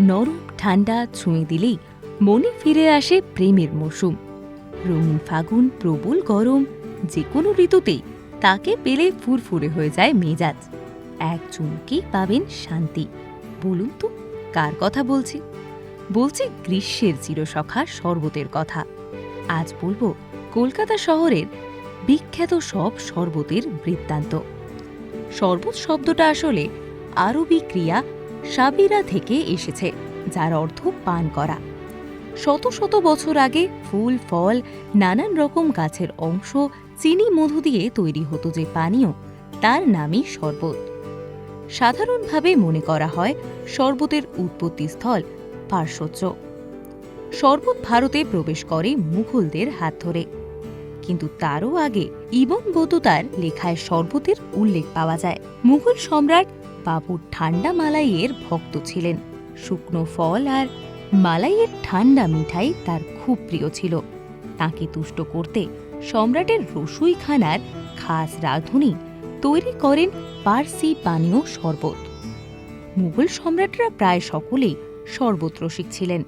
নরম, ঠান্ডা ছুঁয়ে দিলেই মনে ফিরে আসে প্রেমের মৌসুম রঙিন ফাগুন, প্রবল গরম যে কোনো ঋতুতেই তাকে পেলে ফুরফুরে হয়ে যায় মেজাজ। এক চুমকেই পাবেন শান্তি। বলুন তো, কার কথা বলছি? বলছি গ্রীষ্মের চিরসখা শরবতের কথা। আজ বলব কলকাতা শহরের বিখ্যাত সব শরবতের বৃত্তান্ত। শরবত শব্দটা আসলে আরবি ক্রিয়া সাবিরা থেকে এসেছে, যার অর্থ পান করা। শত শত বছর আগে ফুল, ফল, নানান রকম গাছের অংশ চিনি মধু দিয়ে তৈরি হতো যে পানীয়, তার নামই শরবত। সাধারণভাবে মনে করা হয় শরবতের উৎপত্তিস্থল পার্শ্বচ্য। শরবত ভারতে প্রবেশ করে মুঘলদের হাত ধরে। কিন্তু তারও আগে ইবন বতুতার লেখায় শরবতের উল্লেখ পাওয়া যায়। মুঘল সম্রাট বাবুর ঠান্ডা মালাইয়ের ভক্ত ছিলেন। শুকনো ফল আর মালাইয়ের ঠান্ডা মিঠাই তার খুব প্রিয় ছিল। তাকে তুষ্ট করতে সম্রাটের রসুইখানার খাস রাঁধুনি তৈরি করেন পার্সি পানীয় শরবত। মুঘল সম্রাটরা প্রায় সকলেই শরবত রসিক ছিলেন।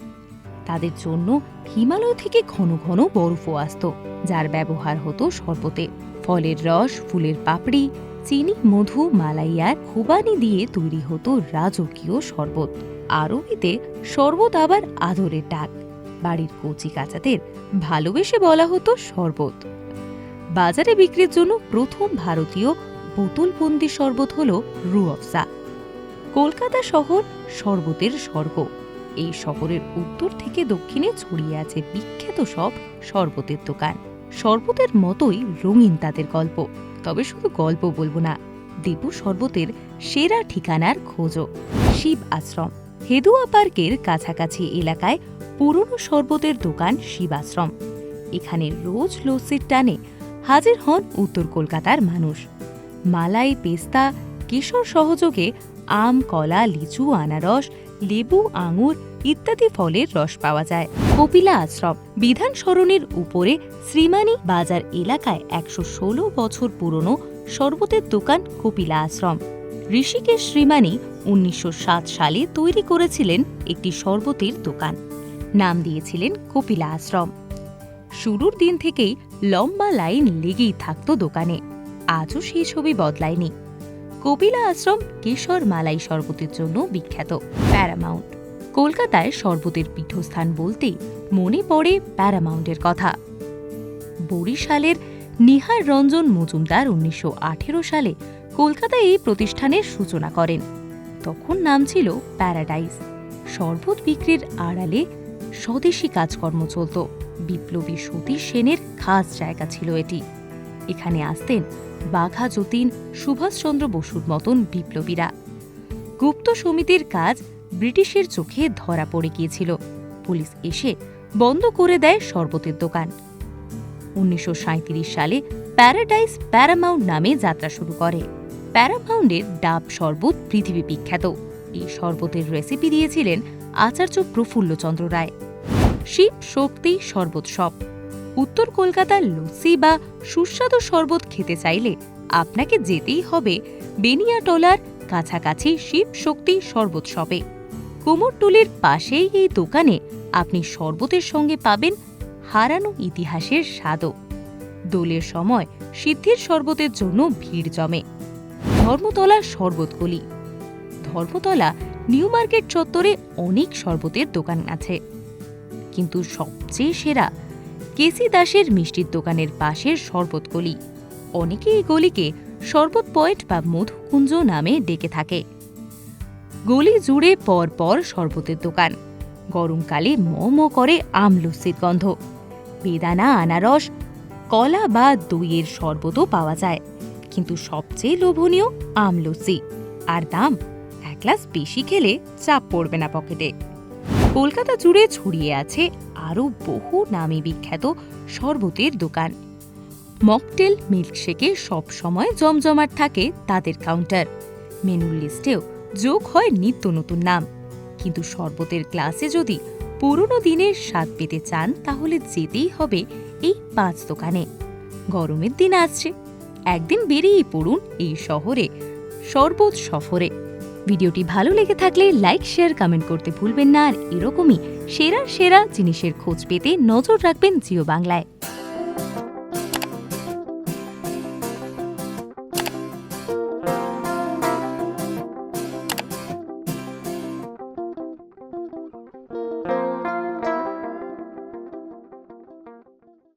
তাদের জন্য হিমালয় থেকে ঘন ঘন বরফও আসত, যার ব্যবহার হতো শরবতে। ফলের রস, ফুলের পাপড়ি চিনি, মধু মালাইয়ার খুবানি দিয়ে তৈরি হতো রাজকীয় শরবত। আরবিতে শরবত আবার আদরের ডাক। বাড়ির কচি কাচাদের ভালোবেসে বলা হতো শরবত। বাজারে বিক্রির জন্য প্রথম ভারতীয় বোতলবন্দি শরবত হল রুঅফসা কলকাতা শহর শরবতের স্বর্গ। এই শহরের উত্তর থেকে দক্ষিণে ছড়িয়ে আছে বিখ্যাত সব শরবতের দোকান। শরবতের মতোই রঙিন তাদের গল্প। তবে শুধু গল্প বলব না দেবু শরবতের সেরা ঠিকানার খোঁজও শিব আশ্রম। হেদুয়া পার্কের কাছাকাছি এলাকায় পুরনো শরবতের দোকান, শিব আশ্রম। এখানে রোজ লস্যির টানে হাজির হন উত্তর কলকাতার মানুষ। মালাই, পেস্তা, কেশর সহযোগে আম, কলা, লিচু, আনারস লেবু, আঙুর ইত্যাদি ফলের রস পাওয়া যায়। কপিলা আশ্রম, বিধান সরণির উপরে শ্রীমানী বাজার এলাকায় একশো ষোলো বছর পুরনো শরবতের দোকান কপিলা আশ্রম। ঋষিকেশ শ্রীমানী উনিশশো সালে তৈরি করেছিলেন একটি শরবতের দোকান। নাম দিয়েছিলেন কপিলা আশ্রম। শুরুর দিন থেকেই লম্বা লাইন লেগেই থাকত দোকানে। আজও সেই ছবি বদলায়নি। কপিলা আশ্রম কেশর মালাই শরবতের জন্য বিখ্যাত প্যারামাউন্ট কলকাতায় শরবতের পীঠস্থান বলতে মনে পড়ে প্যারামাউন্টের কথা। বরিশালের নিহার রঞ্জন মজুমদার উনিশশো আঠেরো সালে কলকাতায় এই প্রতিষ্ঠানের সূচনা করেন। তখন নাম ছিল প্যারাডাইস শরবত বিক্রির আড়ালে স্বদেশী কাজকর্ম চলত। বিপ্লবী সতীশ সেনের খাস জায়গা ছিল এটি। এখানে আসতেন বাঘা যতীন সুভাষচন্দ্র বসুর মতন বিপ্লবীরা। গুপ্ত সমিতির কাজ ব্রিটিশের চোখে ধরা পড়ে গিয়েছিল। পুলিশ এসে বন্ধ করে দেয় শরবতের দোকান। উনিশশো সাঁইত্রিশ সালে প্যারাডাইস প্যারামাউন্ট নামে যাত্রা শুরু করে। প্যারামাউন্ডের ডাব শরবত পৃথিবী বিখ্যাত। এই শরবতের রেসিপি দিয়েছিলেন আচার্য প্রফুল্লচন্দ্র রায়। শিব শক্তি শরবত সব উত্তর কলকাতার লস্যি বা সুস্বাদু শরবত খেতে চাইলে আপনাকে যেতেই হবে বেনিয়াটলার কাছাকাছি শিব শক্তি শরবত শপে। কুমোরটুলির পাশেই এই দোকানে আপনি শরবতের সঙ্গে পাবেন হারানো ইতিহাসের স্বাদও। দোলের সময় সিদ্ধির শরবতের জন্য ভিড় জমে। ধর্মতলা শরবতগুলি। ধর্মতলা নিউ মার্কেট চত্বরে অনেক শরবতের দোকান আছে। কিন্তু সবচেয়ে সেরা কেসি দাসের মিষ্টির দোকানের পাশের শরবতগলি অনেকে এই গলিকে শরবত পয়েন্ট বা মধুকুঞ্জ নামে ডেকে থাকে। গলি জুড়ে পর পর শরবতের দোকান। গরমকালে ম ম করে আমলস্যির গন্ধ। বেদানা, আনারস, কলা বা দইয়ের শরবতও পাওয়া যায়। কিন্তু সবচেয়ে লোভনীয় আমলস্যি। আর দাম, এক গ্লাস বেশি খেলে চাপ পড়বে না পকেটে। কলকাতা জুড়ে ছড়িয়ে আছে আরও বহু নামে বিখ্যাত শরবতের দোকান। মকটেল মিল্কশেকে সব সময় জমজমাট থাকে তাদের কাউন্টার। মেনুর লিস্টেও যোগ হয় নিত্য নতুন নাম। কিন্তু শরবতের গ্লাসে যদি পুরনো দিনের স্বাদ পেতে চান, তাহলে যেতেই হবে এই পাঁচ দোকানে। গরমের দিন আসছে। একদিন বেরিয়ে পড়ুন এই শহরে, শরবত সফরে। ভিডিওটি ভালো লেগে থাকলে লাইক, শেয়ার, কমেন্ট করতে ভুলবেন না। আর এরকমই সেরা সেরা জিনিসের খোঁজ পেতে নজর রাখবেন জিও বাংলায়।